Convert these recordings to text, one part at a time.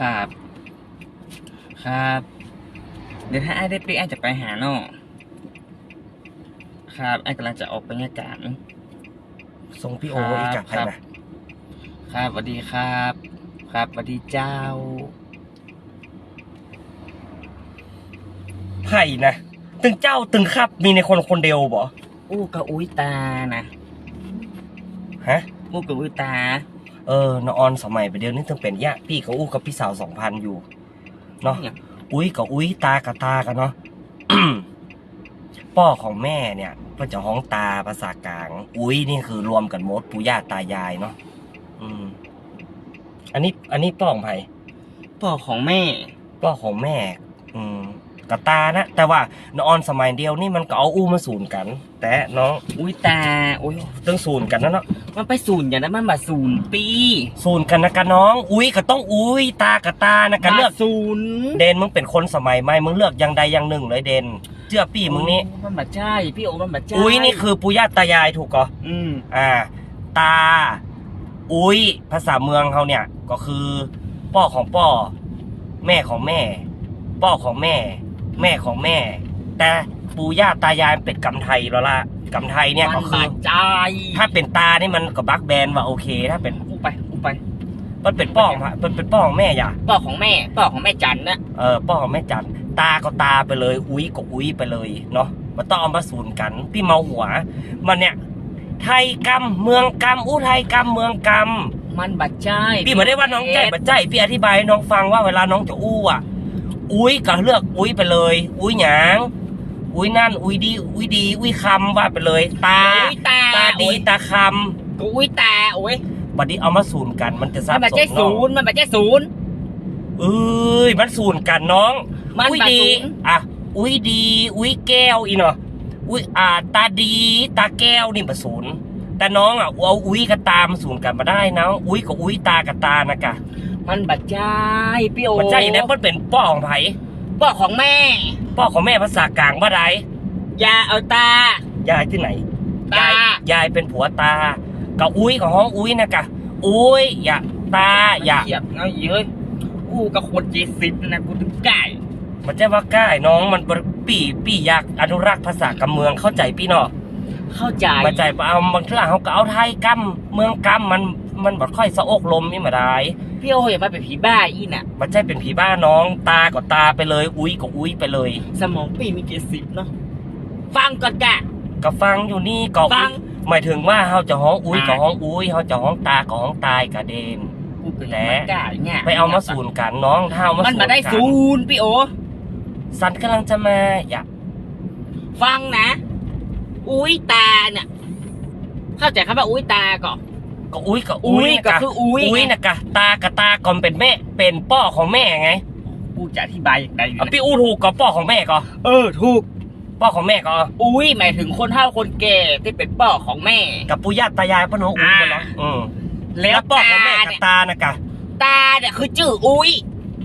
ครับ ครับ เดี๋ยวถ้าไอ้ได้ปีไอ้จะไปหาน้องครับไอ้กำลังจะออกไปงานการทรงพี่โอครับอีกกับใครครับนะครับสวัสดีครับ ครับสวัสดีเจ้าไผ่นะตึงเจ้าตึงครับมีในคนคนเดียวบ่อู้กับอุ้ยตานะฮะ อู้กับอุ้ยตา เออนออนสมัยไปเดียวนี้ตึงเป็นยะพี่กับอู้กับพี่สาวสองพันอยู่เนาะเนี่ยอุ้ยกับอุ้ยตากับตากันเนาะพ่อของแม่เนี่ยก็จะห้องตาภาษากลาง อุ้ยนี่คือรวมกันหมดปู่ย่าตายายเนาะอืม อันนี้ อันนี้ป้อของไผ่พ่อของแม่ป้อของแม่ อืม กับตานะ แต่ว่านออนสมัยเดียวนี่มันก็เอาอู้มาสูนกัน แต่น้องอุ้ยตาโอ้ยต้องสูนกันนะเนาะมันไปศูนย์อย่างนั้นมันมาศูนย์ปี สูนกันนะกันน้อง อุ้ยก็ต้องอุ้ยตากับตานะกันเลือกมาศูนย์เดนมึงเป็นคนสมัยใหม่มึงเลือกอย่างใดอย่างหนึ่งเลยเดนเชื่อพี่มึงนี่โมันบัดใช่พี่โอมันบัดใช่อุ้ยนี่คือปู่ย่าตายายถูกก่ออืมอ่า ตา อุ้ยภาษาเมืองเขาเนี่ย ก็คือ พ่อของพ่อแม่ของแม่ พ่อของแม่ แม่ของแม่ แต่ปู่ย่าตายายเป็นกำไทยแล้วล่ะกำไทยเนี่ยมัก็นคืบัอดใจถ้าเป็นตานี่มันก็บักแบนว่าโอเค ถ้าเป็นอู้ไปอู้ไปมันเป็นป้อของมันเป็นป้อของแม่อย่าพ่อของแม่พ่อของแม่จันนะเออป้อของแม่จันตาก็ตาไปเลย อุ้ยก็อุ้ยไปเลยเนาะมันต้องเอามาสูนกันพี่เมาหัว มันเนี่ย ไทยกรรมเมืองกรรมอู้ไทยกรรมเมืองกรรมมันบัดใจพี่ไม่ได้ว่าน้องใจบัดใจพี่อธิบายให้น้องฟังว่าเวลาน้องจะอู้อะ อุ้ยก็เลือกอุ้ยไปเลย อุ้ยหยาง อุ้ยนั่น อุ้ยดี อุ้ยดี อุ้ยคำว่าไปเลย ตา อุ้ยตาตาดี โอ้ย ตาคกูอุ้ยตาโอ้ยำบัดนี้เอามาสูนกัน มันจะซัมับนบัดซ้ใจอนศูเนาะนย์มันบัดใจศูนย์ เอ้ย มันสูนกันน้อง มันอุ้ยบัดดี ศูนย์ อะ อุ้ยดี อุ้ยแก้วอีเนาะอุ้ยอ่า ตาดี ตาแก้วนี่ประสูนแต่น้องอะเอาอุ้ยกับตามาสูนกันมาได้นะ อุ้ยกับอุ้ยตากับตานะกะ มันบัดใจพี่โอมันใจนะมันเป็นป้อของไผพ่อของแม่ ป้อของแม่ภาษากลางว่าไรอย่าเอาตายายที่ไหนตายายยายเป็นผัวตากับอุ้ยของห้องอุ้ยนะกะอุ้ยอย่าตาอย่าเขียบเอาเยอะอู้กับคนเจ็ดสิบนะกูถึงไก่มันจะว่าใกล้น้องมันปีปีอยากอนุรักษ์ภาษากำเมืองเข้าใจพี่เนาะเข้าใจมาใจเอาบางเทื่อเขาก็เอาไทยกำเมืองกำมันมันบ่ค่อยสะอกลมนี่มาได้ พี่โออย่ามาเป็นผีบ้าอีน่ะ มันใช่เป็นผีบ้าน้องตาก็ตาไปเลย อุ้ยก็อุ้ยไปเลย สมองปีมีเจ็ดสิบเนาะฟังก่อนกะ ก็ฟังอยู่นี่ก็ฟัง หมายถึงว่าเขาจะห้องอุ้ยอ่ากับห้องอุ้ยเขาจะห้องตากับห้องตายกับเดนกูเกิดแหละมาไก่เนี่ยไปเอามาสูนกันน้องถ้าเอามามันสูนมาได้กันศูนย์พี่โอสันกำลังจะมาอย่าฟังนะ อุ้ยตาเนี่ยเข้าใจคำว่าอุ้ยตาก่อน ก็อุ้ยก็อุ้อุ้ยยก็กะคืออุ้ยอุ้ยไงนะกะตากับตาก่อนเป็นแม่ เป็นป้อของแม่ไงกูจะอธิบายอย่างไรอยู่เอานะพี่อู้ถูกกับป้อของแม่ก็เออถูกป้อของแม่ก็อุ้ยหมายถึงคนเฒ่าคนแก่ที่เป็นป่อของแม่ กับปู่ย่าตายายป้าน้องอุ้ยไปแล้วอืมแล้แล้ววป้อของแม่กับเนี่ยตานะกะตาเนี่ยคือจื่ออุ้ย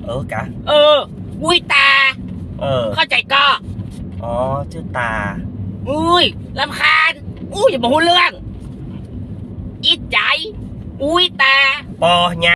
เออกะเออ อุ้ยตา เออ เข้าใจก็อ๋อชื่อตา อุ้ยลำคาญอุ้ยอย่ามาพูดเรื่อง อิดใจอุ้ยตาปอญา